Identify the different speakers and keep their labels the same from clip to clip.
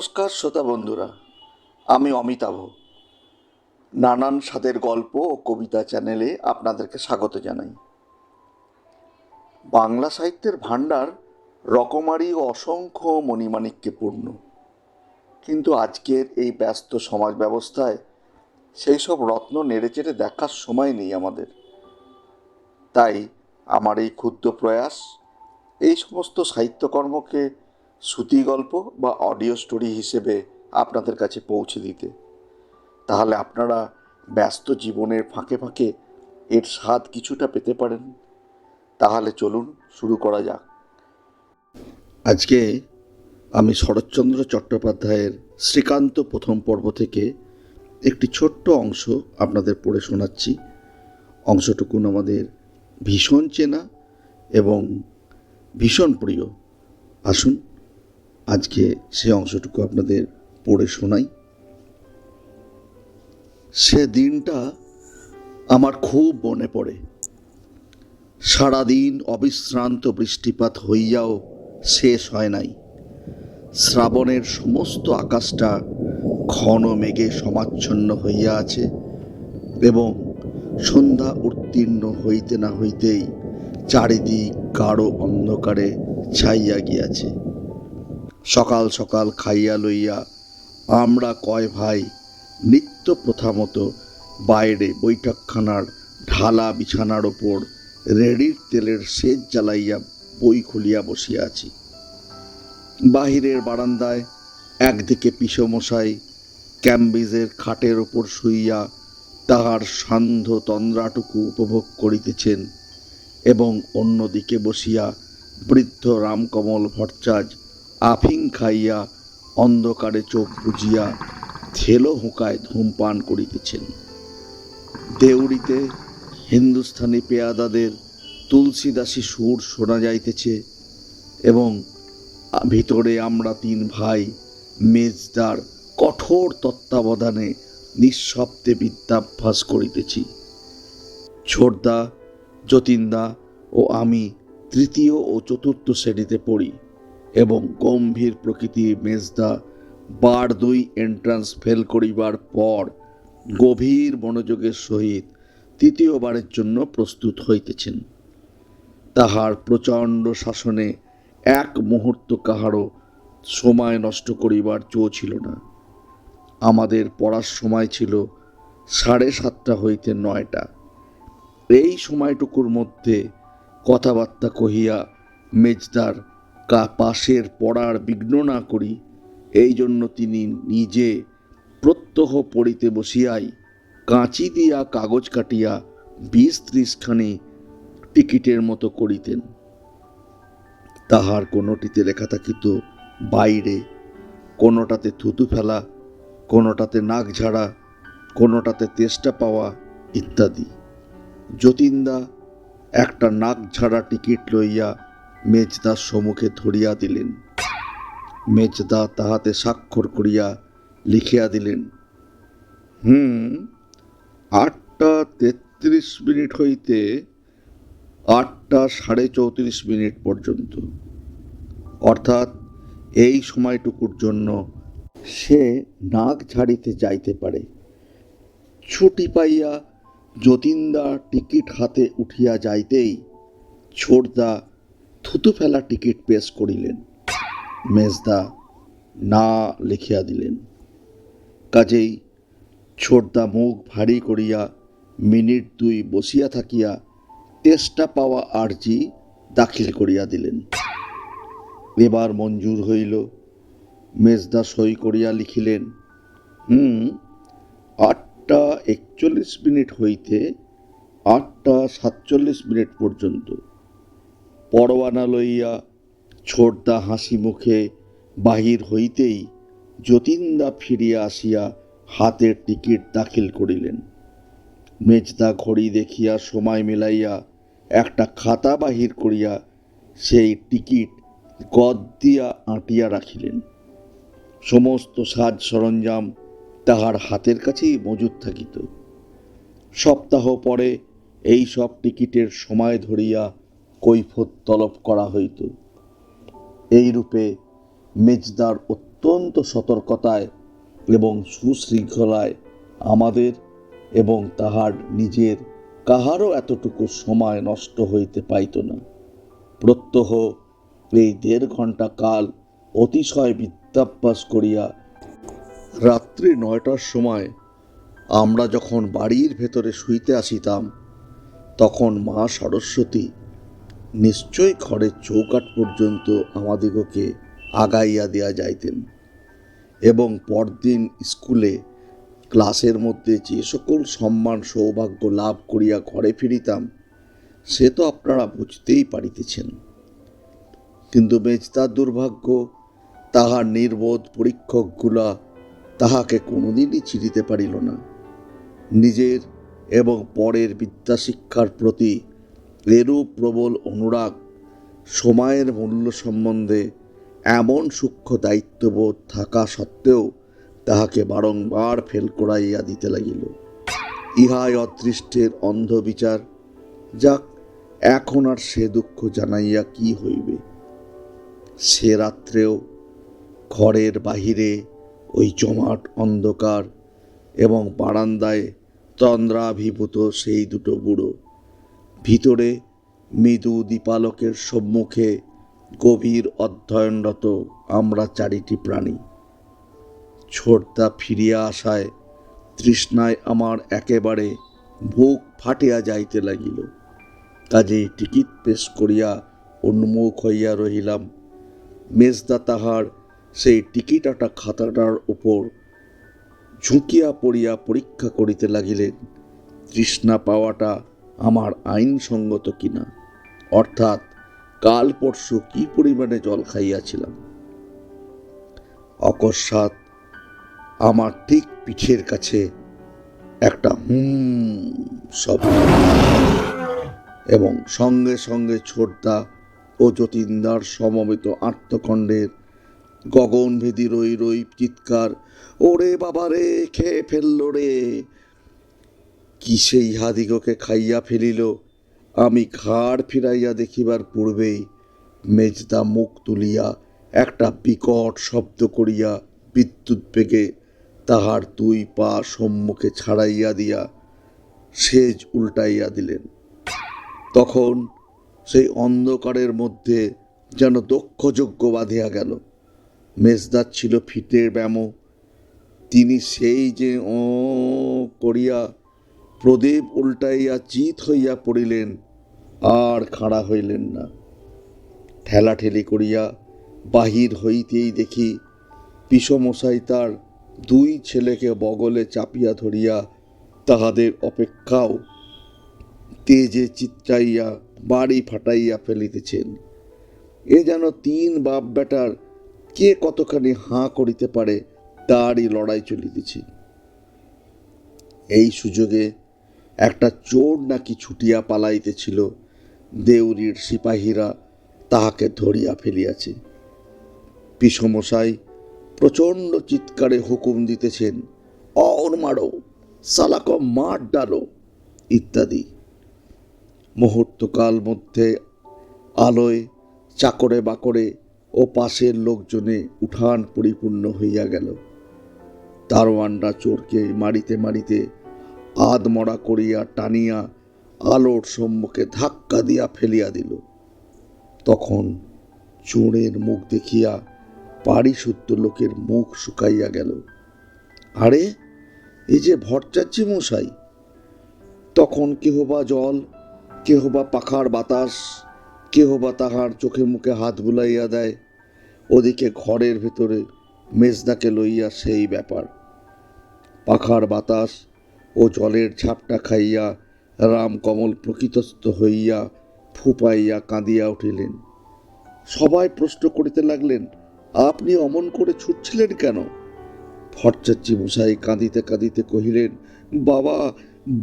Speaker 1: নমস্কার শ্রোতা বন্ধুরা, আমি অমিতাভ। নানান স্বাদের গল্প ও কবিতা চ্যানেলে আপনাদেরকে স্বাগত জানাই। বাংলা সাহিত্যের ভাণ্ডার রকমারি ও অসংখ্য মণিমাণিক্যে পূর্ণ। কিন্তু আজকের এই ব্যস্ত সমাজ ব্যবস্থায় সেই সব রত্ন নেড়েচেড়ে দেখার সময় নেই আমাদের। তাই আমার এই ক্ষুদ্র প্রয়াস, এই সমস্ত সাহিত্যকর্মকে শ্রুতি গল্প বা অডিও স্টোরি হিসেবে আপনাদের কাছে পৌঁছে দিতে। তাহলে আপনারা ব্যস্ত জীবনের ফাঁকে ফাঁকে এর স্বাদ কিছুটা পেতে পারেন। তাহলে চলুন শুরু করা যাক। আজকে আমি শরৎচন্দ্র চট্টোপাধ্যায়ের শ্রীকান্ত প্রথম পর্ব থেকে একটি ছোট্ট অংশ আপনাদের পড়ে শোনাচ্ছি। অংশটুকুন আমাদের ভীষণ চেনা এবং ভীষণ প্রিয়। আসুন আজকে সে অংশটুকু আপনাদের পড়ে শোনাই। সে দিনটা আমার খুব মনে পড়ে। সারাদিন অবিশ্রান্ত বৃষ্টিপাত হইয়াও শেষ হয় নাই। শ্রাবণের সমস্ত আকাশটা ঘন মেঘে সমাচ্ছন্ন হইয়া আছে এবং সন্ধ্যা উত্তীর্ণ হইতে না হইতেই চারিদিক গাঢ় অন্ধকারে ছাইয়া গিয়াছে। সকাল সকাল খাইয়া লইয়া, আমরা কয় ভাই, নিত্য প্রথা মতো বাইরে বৈঠকখানার ঢালা বিছানার ওপর রেডির তেলের সেচ জ্বালাইয়া বই খুলিয়া বসিয়া আছি। বাহিরের বারান্দায় একদিকে পিসমশাই ক্যাম্বিজের খাটের ওপর শুইয়া তাহার সান্ধ্য তন্দ্রাটুকু উপভোগ করিতেছেন এবং অন্যদিকে বসিয়া বৃদ্ধ রামকমল ভট্টাচার্য আফিং খাইয়া অন্ধকারে চোখ বুজিয়া থেলো হুঁকায় ধূমপান করিতেছেন। দেউড়িতে হিন্দুস্থানি পেয়াদাদের তুলসীদাসী সুর শোনা যাইতেছে এবং ভিতরে আমরা তিন ভাই মেজদার কঠোর তত্ত্বাবধানে নিঃশব্দে বিদ্যাভ্যাস করিতেছি। ছোটদা, যতীনদা ও আমি তৃতীয় ও চতুর্থ শ্রেণীতে পড়ি। এবং গম্ভীর প্রকৃতির মেজদা বার দুই এন্ট্রান্স ফেল করিবার পর গভীর মনোযোগের সহিত তৃতীয়বারের জন্য প্রস্তুত হইতেছেন। তাহার প্রচণ্ড শাসনে এক মুহূর্ত কাহারও সময় নষ্ট করিবার চো ছিল না। আমাদের পড়ার সময় ছিল সাড়ে সাতটা হইতে নয়টা। এই সময়টুকুর মধ্যে কথাবার্তা কহিয়া মেজদার পাশের পড়ার বিঘ্ন না করি, এই জন্য তিনি নিজে প্রত্যহ পড়িতে বসিয়াই কাঁচি দিয়া কাগজ কাটিয়া বিশ ত্রিশখানি টিকিটের মতো করিতেন। তাহার কোনোটিতে লেখা থাকিত, বাইরে, কোনোটাতে থুতু ফেলা, কোনোটাতে নাক ঝাড়া, কোনোটাতে তেষ্টা পাওয়া, ইত্যাদি। যতীনদা একটা নাক ঝাড়া টিকিট লইয়া মেজদার সম্মুখে ধরিয়া দিলেন। মেজদা তাহাতে স্বাক্ষর করিয়া লিখিয়া দিলেন, হুম, আটটা তেত্রিশ মিনিট হইতে আটটা সাড়ে চৌত্রিশ মিনিট পর্যন্ত। অর্থাৎ এই সময়টুকুর জন্য সে নাক ঝাড়িতে যাইতে পারে। ছুটি পাইয়া যতীনদা টিকিট হাতে উঠিয়া যাইতেই ছোটদা থুতু ফেলা টিকিট পেশ করিলেন। মেজদা না লিখিয়া দিলেন। কাজেই ছোটদা মুখ ভারী করিয়া মিনিট দুই বসিয়া থাকিয়া তেষ্টা পাওয়া আর্জি দাখিল করিয়া দিলেন। এবার মঞ্জুর হইল। মেজদা সই করিয়া লিখিলেন, হুম, আটটা একচল্লিশ মিনিট হইতে আটটা সাতচল্লিশ মিনিট পর্যন্ত। পরোয়ানা লইয়া ছোটদা হাসি মুখে বাহির হইতেই যতীনদা ফিরিয়া আসিয়া হাতের টিকিট দাখিল করিলেন। মেজদা ঘড়ি দেখিয়া সময় মিলাইয়া একটা খাতা বাহির করিয়া সেই টিকিট গদ দিয়া আঁটিয়া রাখিলেন। সমস্ত সাজ সরঞ্জাম তাহার হাতের কাছেই মজুদ থাকিত। সপ্তাহ পরে এই সব টিকিটের সময় ধরিয়া কৈফত তলব করা হইত। এইরূপে মেজদার অত্যন্ত সতর্কতায় এবং সুশৃঙ্খলায় আমাদের এবং তাহার নিজের কাহারও এতটুকু সময় নষ্ট হইতে পাইত না। প্রত্যহ এই দেড় ঘণ্টা কাল অতিশয় বিদ্যাভ্যাস করিয়া রাত্রি নয়টার সময় আমরা যখন বাড়ির ভেতরে শুইতে আসিতাম, তখন মা সরস্বতী নিশ্চয় ঘরের চৌকাট পর্যন্ত আমাদিগকে আগাইয়া দেয়া যাইতেন এবং পরদিন স্কুলে ক্লাসের মধ্যে যে সকল সম্মান সৌভাগ্য লাভ করিয়া ঘরে ফিরিতাম, সে তো আপনারা বুঝতেই পারিতেছেন। কিন্তু মেজদার দুর্ভাগ্য, তাহার নির্বোধ পরীক্ষকগুলা তাহাকে কোনোদিনই চিনিতে পারিল না। নিজের এবং পরের বিদ্যাশিক্ষার প্রতি এরূপ প্রবল অনুরাগ সময়ের মূল্য সম্বন্ধে এমন সূক্ষ্ম দায়িত্ববোধ থাকা সত্ত্বেও তাহাকে বারংবার ফেল করাইয়া দিতে লাগিল। ইহাই অদৃষ্টের অন্ধ বিচার যাক, এখন আর সে দুঃখ জানাইয়া কি হইবে? সে রাত্রেও ঘরের বাহিরে ওই জমাট অন্ধকার এবং বারান্দায় তন্দ্রাভিভূত সেই দুটো বুড়ো ভিতরে মৃদু দীপালকের সম্মুখে গভীর অধ্যয়নরত আমরা চারিটি প্রাণী। ছোটদা ফিরিয়া আসায় তৃষ্ণায় আমার একেবারে বুক ফাটিয়া যাইতে লাগিল। কাজেই টিকিট পেশ করিয়া উন্মুখ হইয়া রহিলাম। মেজদা তাহার সেই টিকিটাটা খাতাটার উপর ঝুঁকিয়া পড়িয়া পরীক্ষা করিতে লাগিলেন। তৃষ্ণা পাওয়াটা আমার আইনসঙ্গত কিনা? অর্থাৎ, কাল পরশু কি পরিমাণে জল খাইয়াছিলাম? অকস্মাৎ আমার ঠিক পিঠের কাছে একটা হুম শব্দ এবং সঙ্গে সঙ্গে ছোটদা ও যতীন্দার সমবেত আত্মকণ্ডের গগনভেদী রই রই চিৎকার, ওরে বাবা রে খেয়ে ফেলল রে। কি সেই ইহাদিগকে খাইয়া ফেলিল? আমি ঘাড় ফিরাইয়া দেখিবার পূর্বেই মেজদা মুখ তুলিয়া একটা বিকট শব্দ করিয়া বিদ্যুৎ বেগে তাহার দুই পা সম্মুখে ছাড়াইয়া দিয়া সেজ উল্টাইয়া দিলেন। তখন সেই অন্ধকারের মধ্যে যেন দক্ষযজ্ঞ বাঁধিয়া গেল। মেজদার ছিল ফিটের ব্যামো। তিনি সেই যে ও করিয়া প্রদীপ উল্টাইয়া চিত হইয়া পড়িলেন, আর খাড়া হইলেন না। ঠেলাঠেলি করিয়া বাহির হইতেই দেখি পিসমশাই তার দুই ছেলেকে বগলে চাপিয়া ধরিয়া তাহাদের অপেক্ষাও তেজে চিত্রাইয়া, বাড়ি ফাটাইয়া ফেলিতেছেন। এ যেন তিন বাপ বেটার কে কতখানি হাঁ করিতে পারে, তারই লড়াই চলিতেছে। এই সুযোগে একটা চোর নাকি ছুটিয়া পালাইতেছিল। দেউরির সিপাহীরা তাহাকে ধরিয়া ফেলিয়াছে। পিসমশাই প্রচণ্ড চিৎকারে হুকুম দিতেছেন অর মারো, সালাক মার ডালো, ইত্যাদি। মুহূর্তকাল মধ্যে আলোয় চাকরে বাকরে ও পাশের লোকজনে উঠান পরিপূর্ণ হইয়া গেল। দারোয়ানরা চোরকে মারিতে মারিতে আধমরা করিয়া টানিয়া আলোর সম্মুখে ধাক্কা দিয়া ফেলিয়া দিল। তখন চোরের মুখ দেখিয়া পারিশুদ্ধ লোকের মুখ শুকাইয়া গেল। আরে এই যে ভট্টাচ্ছি মশাই! তখন কেহ বা জল কেহ বা পাখার বাতাস কেহ বা তাহার চোখে মুখে হাত বুলাইয়া দেয়, ওদিকে ঘরের ভেতরে মেজদাকে লইয়া সেই ব্যাপার। পাখার বাতাস ও জলের ঝাপটা খাইয়া রামকমল প্রকৃতস্থ হইয়া ফুপাইয়া কাঁদিয়া উঠিলেন। সবাই প্রশ্ন করিতে লাগলেন, আপনি অমন করে ছুটছিলেন কেন? ভট্টাচ্ছি মশাই কাঁদিতে কাঁদিতে কহিলেন, বাবা,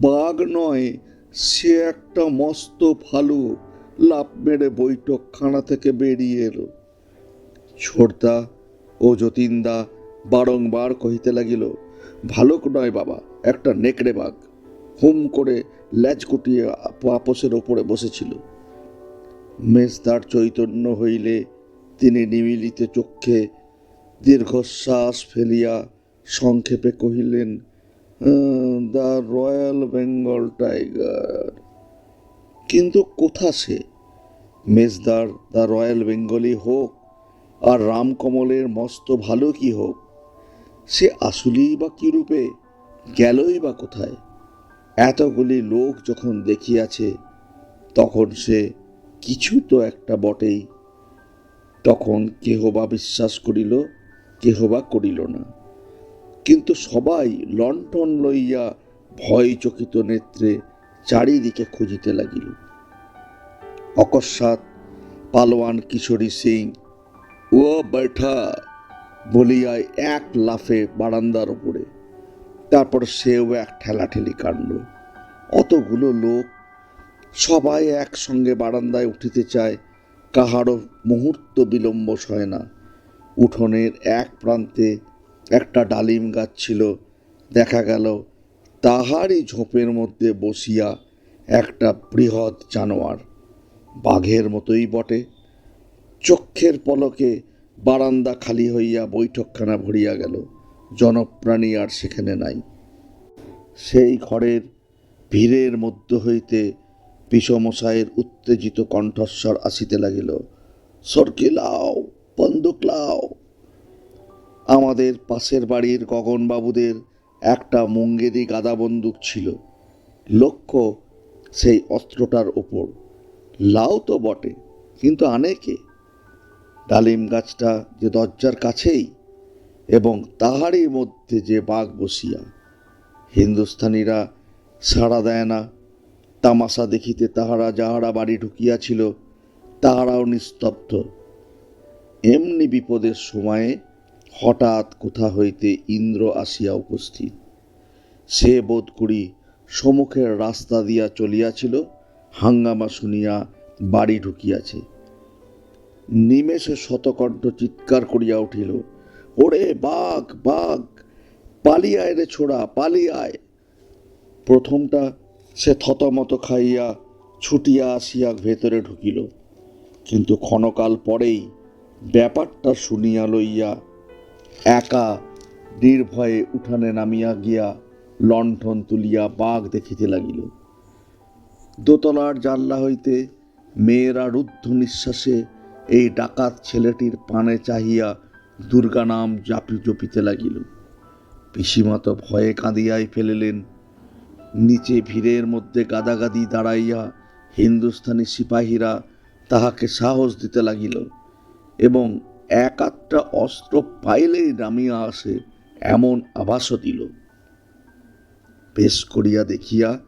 Speaker 1: বাঘ নয়, সে একটা মস্ত ফালু লাভ মেরে বৈঠকখানা থেকে বেরিয়ে এলো। ছোটদা ও যতীনদা বারংবার কহিতে লাগিল, ভালুক নয় বাবা একটা নেকড়ে বাঘ হুম করে ল্যাজ কুটিয়ে আপসের ওপরে বসেছিল। মেজদার চৈতন্য হইলে তিনি নিমিলিত চক্ষে দীর্ঘশ্বাস ফেলিয়া সংক্ষেপে কহিলেন দ্য রয়্যাল বেঙ্গল টাইগার, কিন্তু কোথা সে? মেজদার দ্য রয়্যাল বেঙ্গলি হোক, আর রামকমলের মস্ত ভালো কি হোক? সে আসলেই বা কি রূপে গেলই বা কোথায়? এতগুলি লোক যখন দেখিয়াছে, তখন সে কিছু তো একটা বটেই। তখন কেহ বা বিশ্বাস করিল কেহ বা করিল না। কিন্তু সবাই লণ্ঠন লইয়া ভয়চকিত নেত্রে চারিদিকে খুঁজিতে লাগিল। অকস্মাৎ পালোয়ান কিশোরী সিং, ও বৈঠা! বলিয়ায় এক লাফে বারান্দার ওপরে তারপর সেও এক ঠেলাঠেলি কাণ্ড। অতগুলো লোক সবাই একসঙ্গে বারান্দায় উঠিতে চায়, কাহারও মুহূর্ত বিলম্ব সয় না। উঠোনের এক প্রান্তে একটা ডালিম গাছ ছিল, দেখা গেল তাহারই ঝোপের মধ্যে বসিয়া একটা বৃহৎ জানোয়ার। বাঘের মতোই বটে। চক্ষের পলকে বারান্দা খালি হইয়া বৈঠকখানা ভরিয়া গেল। জনপ্রাণী আর সেখানে নাই। সেই ঘরের ভিড়ের মধ্য হইতে বিষমশায়ের উত্তেজিত কণ্ঠস্বর আসিতে লাগিল, সরকে লাও, বন্দুক লাও। আমাদের পাশের বাড়ির গগনবাবুদের একটা মুঙ্গেরি গাদা বন্দুক ছিল। লক্ষ্য সেই অস্ত্রটার ওপর লাও তো বটে, কিন্তু আনে কে? ডালিম গাছটা যে দরজার কাছেই এবং তাহারই মধ্যে যে বাঘ বসিয়া, হিন্দুস্থানিরা সাড়া দেয় না, তামাশা দেখিতে তাহারা যাহারা বাড়ি ঢুকিয়াছিল, তাহারাও নিস্তব্ধ। এমনি বিপদের সময়ে হঠাৎ কোথা হইতে ইন্দ্র আসিয়া উপস্থিত। সে বোধ করি সম্মুখের রাস্তা দিয়া চলিয়াছিল, হাঙ্গামা শুনিয়া বাড়ি ঢুকিয়াছে। নিমেষে শতকণ্ঠ চিৎকার করিয়া উঠিল ওরে বাঘ বাঘ, পালিয়ায় রে ছোড়া, পালিয়ায়। প্রথমটা সে থতমত খাইয়া ছুটিয়া আসিয়া ভেতরে ঢুকিল। কিন্তু ক্ষণকাল পরেই ব্যাপারটা শুনিয়া লইয়া একা নির্ভয়ে উঠানে নামিয়া গিয়া লণ্ঠন তুলিয়া বাঘ দেখিতে লাগিল। দোতলার জানলা হইতে মেয়েরা রুদ্ধ নিঃশ্বাসে এই ডাকাত ছেলেটির পানে চাহিয়া দুর্গা নাম জাপি জপিতে লাগিল। পিসিমা তো ভয়ে কাঁদিয়াই ফেলিলেন। নিচে ভিড়ের মধ্যে গাদাগাদি দাঁড়াইয়া হিন্দুস্তানি সিপাহীরা তাহাকে সাহস দিতে লাগিল এবং এক আধটা অস্ত্র পাইলেই নামিয়া আসে এমন আভাসও দিল। বেশ করিয়া দেখিয়া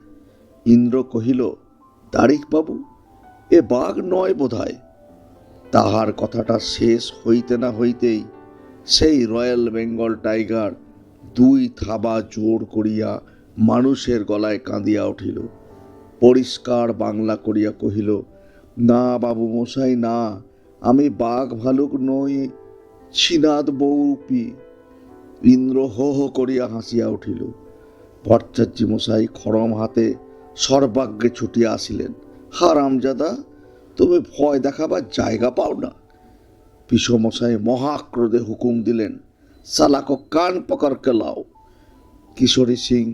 Speaker 1: ইন্দ্র কহিল তারিকবাবু এ বাঘ নয় বোধহয়। তাহার কথাটা শেষ হইতে না হইতেই সেই রয়্যাল বেঙ্গল টাইগার দুই থাবা জোর করিয়া মানুষের গলায় কাঁদিয়া উঠিল। পরিষ্কার বাংলা করিয়া কহিল, না বাবু মশাই, না, আমি বাঘ ভালুক নই ছিনাদ বৌপি ইন্দ্র হো হো করিয়া হাসিয়া উঠিল। ভট্টাচার্য মশাই খড়ম হাতে সর্বাগ্যে ছুটিয়া আসিলেন। হারামজাদা, তুমি ভয় দেখাবার জায়গা পাও না। পিসমশাই মহাক্রোধে হুকুম দিলেন সালাকো কান পকড়কে লাও কিশোরী সিং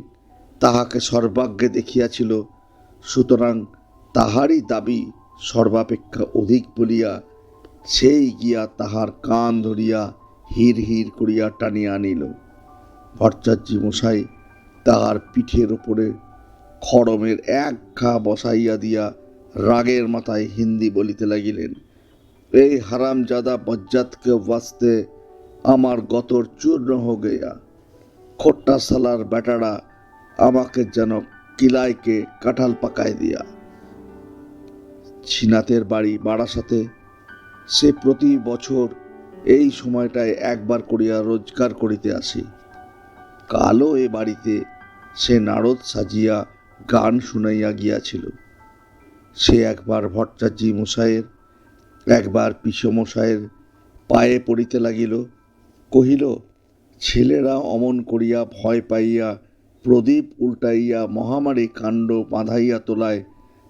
Speaker 1: তাহাকে সর্বাগ্যে দেখিয়াছিল, সুতরাং তাহারই দাবি সর্বাপেক্ষা অধিক বলিয়া সেই গিয়া তাহার কান ধরিয়া হির হির করিয়া টানিয়া আনিল। ভট্টাচার্য মশাই তাহার পিঠের ওপরে খড়মের এক ঘা বসাইয়া দিয়া রাগের মাথায় হিন্দি বলিতে লাগিলেন এই হারামজাদা বজ্জাতকে বাঁচতে আমার গতর চূর্ণ হো গেয়া। খোট্টা সালার বেটারা আমাকে যেন কিলাইকে কাঁঠাল পাকায় দিয়া। ছিনাতের বাড়ি বারাসাতে সে প্রতি বছর এই সময়টায় একবার করিয়া রোজগার করিতে আসে। কালও এ বাড়িতে সে নারদ সাজিয়া গান শুনাইয়া গিয়াছিল। সে একবার ভট্টাচার্য মশায়ের একবার পিসমশায়ের পায়ে পড়িতে লাগিল। কহিল, ছেলেরা অমন করিয়া ভয় পাইয়া প্রদীপ উল্টাইয়া মহামারী কাণ্ড বাঁধাইয়া তোলায়,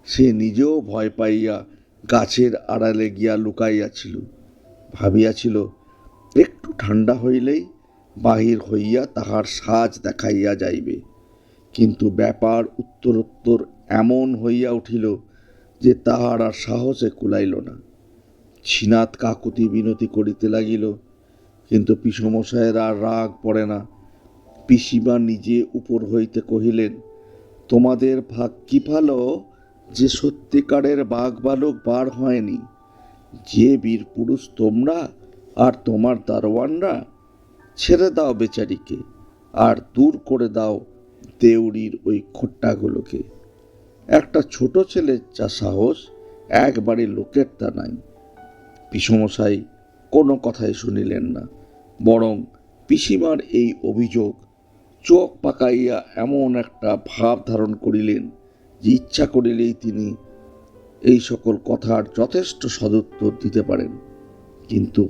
Speaker 1: সে নিজেও ভয় পাইয়া গাছের আড়ালে গিয়া লুকাইয়াছিল। ভাবিয়াছিল, একটু ঠান্ডা হইলেই বাহির হইয়া তাহার সাজ দেখাইয়া যাইবে। কিন্তু ব্যাপার উত্তরোত্তর এমন হইয়া উঠিল যে তাহার আর সাহসে কুলাইল না। ছিনাত কাকুতি বিনতি করিতে লাগিল, কিন্তু পিসমশায়ের আর রাগ পড়ে না। পিসিমা নিজে উপর হইতে কহিলেন, তোমাদের ভাগ কি ভালো যে সত্যিকারের বাঘ বালক বার হয়নি? যে বীর পুরুষ তোমরা আর তোমার দারোয়ানরা, ছেড়ে দাও বেচারিকে, আর দূর করে দাও দেউড়ির ওই খোট্টাগুলোকে। একটা ছোট ছেলের যা সাহস, একবারে লোকের তা নাই। পিসমশাই কোনো কথাই শুনিলেন না, বরং পিসিমার এই অভিযোগ চোখ পাকাইয়া এমন একটা ভাব ধারণ করিলেন যে ইচ্ছা করিলেই তিনি এই সকল কথার যথেষ্ট সদুত্তর দিতে পারেন। কিন্তু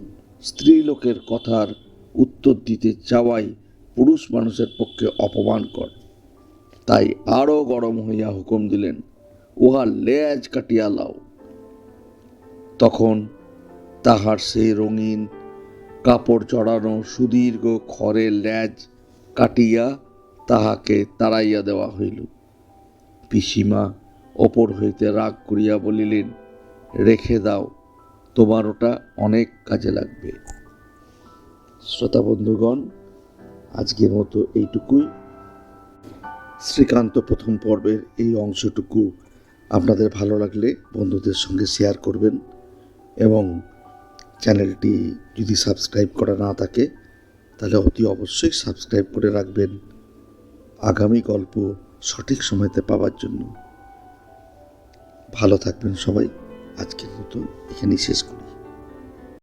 Speaker 1: স্ত্রীলোকের কথার উত্তর দিতে চাওয়াই পুরুষ মানুষের পক্ষে অপমানকর। তাই আরও গরম হইয়া হুকুম দিলেন, উহা লেজ কাটিয়া লাও। তখন তাহার সেই রঙিন কাপড় চড়ানো সুদীর্ঘ খড়ের ল্যাজ কাটিয়া তাহাকে তাড়াইয়া দেওয়া হইল। পিসিমা ওপর হইতে রাগ করিয়া বলিলেন, রেখে দাও, তোমার ওটা অনেক কাজে লাগবে। শ্রোতা বন্ধুগণ, আজকের মতো এইটুকুই। শ্রীকান্ত প্রথম পর্বের এই অংশটুকু আপনাদের ভালো লাগলে বন্ধুদের সঙ্গে শেয়ার করবেন এবং চ্যানেলটি যদি সাবস্ক্রাইব করা না থাকে, তাহলে অতি অবশ্যই সাবস্ক্রাইব করে রাখবেন। আগামী গল্প সঠিক সময়তে পাওয়ার জন্য। ভালো থাকবেন সবাই। আজকের মতো এখানেই শেষ করছি